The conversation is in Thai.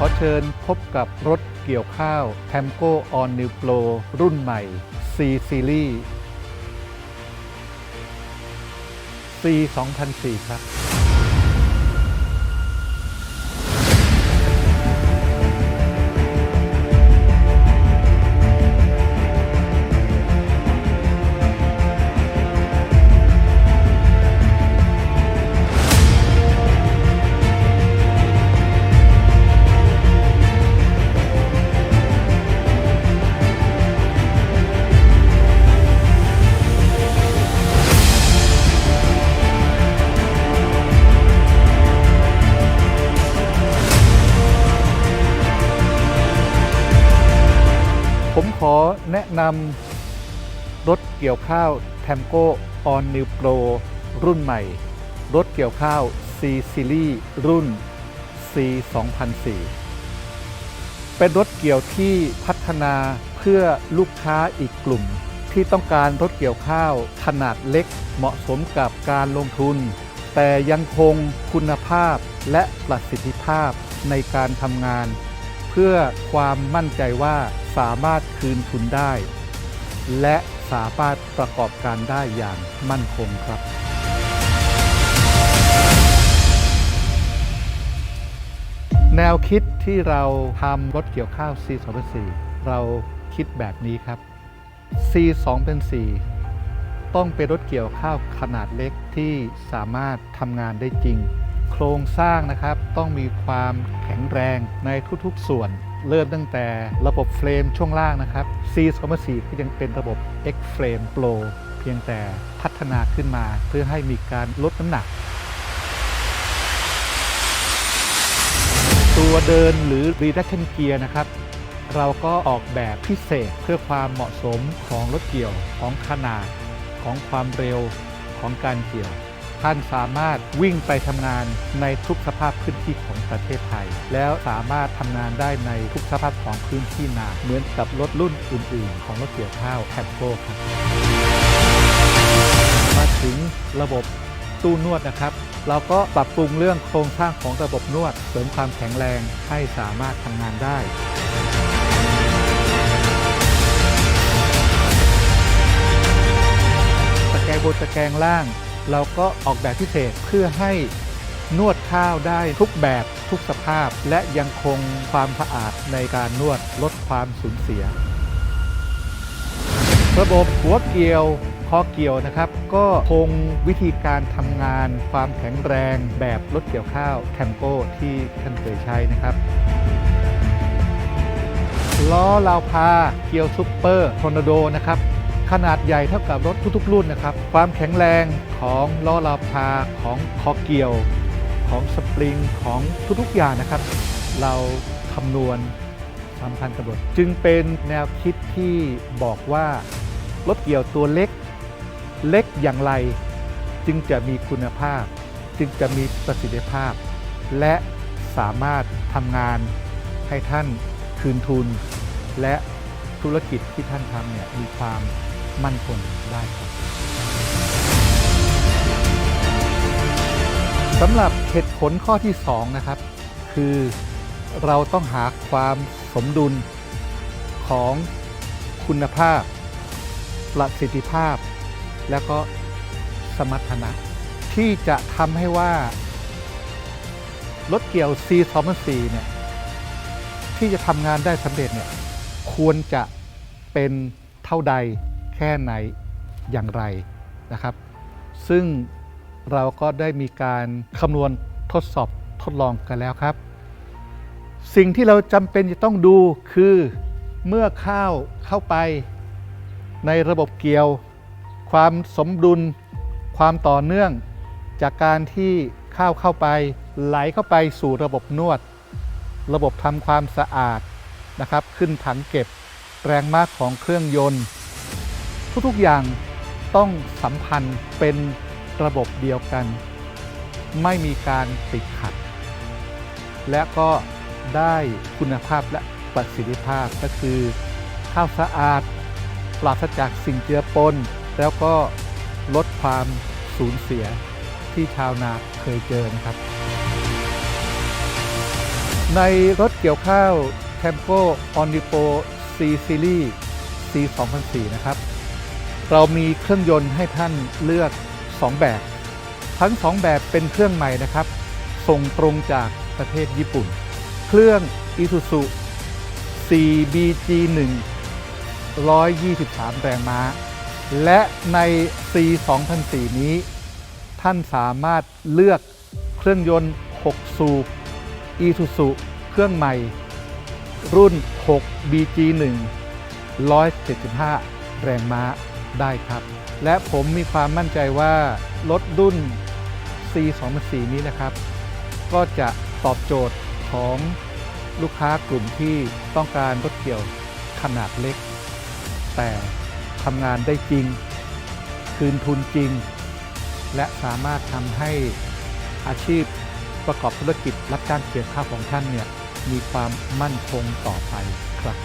ขอเชิญพบกับรถเกี่ยวข้าว t a m c o On New Pro รุ่นใหม่ C Series C 2004 ครับ แนะนำรถเกี่ยวข้าว t a m c o On New Pro รุ่นใหม่ รถเกี่ยวข้าว C Series รุ่น C 2004เป็นรถเกี่ยวที่พัฒนาเพื่อลูกค้าอีกกลุ่ม ที่ต้องการรถเกี่ยวข้าวขนาดเล็กเหมาะสมกับการลงทุน แต่ยังคงคุณภาพและประสิทธิภาพในการทำงาน เพื่อความมั่นใจว่าสามารถคืนทุนได้ และสามารถประกอบการได้อย่างมั่นคงครับแนวคิดที่เราทำรถเกี่ยวข้าว C 2 0 4เราคิดแบบนี้ครับ C 2 0 4ต้องเป็นรถเกี่ยวข้าวขนาดเล็กที่สามารถทำงานได้จริง โครงสร้างนะครับต้องมีความแข็งแรงในทุกๆส่วน เริ่มตั้งแต่ระบบเฟรมช่วงล่างนะครับ C 2 4ก็ยังเป็นระบบ X Frame Pro เพียงแต่พัฒนาขึ้นมาเพื่อให้มีการลดน้ำหนัก ตัวเดินหรือ reduction gear นะครับเราก็ออกแบบพิเศษเพื่อความเหมาะสมของรถเกี่ยวของขนาด ของความเร็วของการเกี่ยว ท่านสามารถวิ่งไปทำงานในทุกสภาพพื้นที่ของประเทศไทย แล้วสามารถทำงานได้ในทุกสภาพของพื้นที่นาเหมือนกับรถรุ่นอื่น ๆ ของรถเกี่ยวข้าวแคปโก้ครับมาถึงระบบตู้นวดนะครับ เราก็ปรับปรุงเรื่องโครงสร้างของระบบนวด เสริมความแข็งแรงให้สามารถทำงานได้ตะแกรงบนตะแกรงล่าง เราก็ออกแบบพิเศษเพื่อให้นวดข้าวได้ทุกแบบทุกสภาพ และยังคงความสะอาดในการนวดลดความสูญเสีย ระบบหัวเกี่ยวคอเกี่ยวนะครับ ก็คงวิธีการทำงานความแข็งแรงแบบรถเกี่ยวข้าวแคมโก้ที่ท่านเคยใช้นะครับล้อลาวพาเกียวซูเปอร์ทอร์นาโดนะครับ ขนาดใหญ่เท่ากับรถทุกๆรุ่นนะครับ ความแข็งแรงของล้อลาพาของคอเกี่ยว ของสปริงของทุกๆอย่างนะครับ เราคำนวณสามพันกำหนดจึงเป็นแนวคิดที่บอกว่ารถเกี่ยวตัวเล็กเล็กอย่างไร จึงจะมีคุณภาพ จึงจะมีประสิทธิภาพ และสามารถทำงานให้ท่านคืนทุน และธุรกิจที่ท่านทำเนี่ยมีความ มั่นคงได้ครับสำหรับเหตุผลข้อที่2นะครับคือเราต้องหาความสมดุลของคุณภาพ ประสิทธิภาพ และก็สมรรถนะ ที่จะทำให้ว่า รถเกี่ยว C 2 4เนี่ยที่จะทำงานได้สำเร็จเนี่ยควรจะเป็นเท่าใด แค่ไหนอย่างไรนะครับ ซึ่งเราก็ได้มีการคำนวณทดสอบทดลองกันแล้วครับ สิ่งที่เราจำเป็นจะต้องดูคือเมื่อข้าวเข้าไปในระบบเกี่ยว ความสมดุล ความต่อเนื่อง จากการที่ข้าวเข้าไป ไหลเข้าไปสู่ระบบนวด ระบบทำความสะอาดนะครับ ขึ้นถังเก็บ แรงมากของเครื่องยนต์ ทุกๆอย่างต้องสัมพันธ์เป็นระบบเดียวกัน ไม่มีการติดขัด และก็ได้คุณภาพและประสิทธิภาพก็คือ ข้าวสะอาด ปราศจากสิ่งเจือปน แล้วก็ลดความสูญเสียที่ชาวนาเคยเจอนะครับ ในรถเกี่ยวข้าว Tempo Onipo C Series C 2004 นะครับ เรามีเครื่องยนต์ให้ท่านเลือก 2 แบบ ทั้ง 2 แบบเป็นเครื่องใหม่นะครับ ส่งตรงจากประเทศญี่ปุ่น เครื่อง Isuzu 4BG1 123 แรงม้า และใน C 2004 นี้ ท่านสามารถเลือกเครื่องยนต์ 6 สูบ Isuzu เครื่องใหม่ รุ่น 6 BG1 175 แรงม้า ได้ครับ และผมมีความมั่นใจว่า รถรุ่น C204 นี้นะครับ ก็จะตอบโจทย์ของลูกค้ากลุ่มที่ต้องการรถเกี่ยวขนาดเล็ก แต่ทำงานได้จริง คืนทุนจริง และสามารถทำให้อาชีพประกอบธุรกิจรับจ้างเกี่ยวข้าวของท่านเนี่ยมีความมั่นคงต่อไปครับ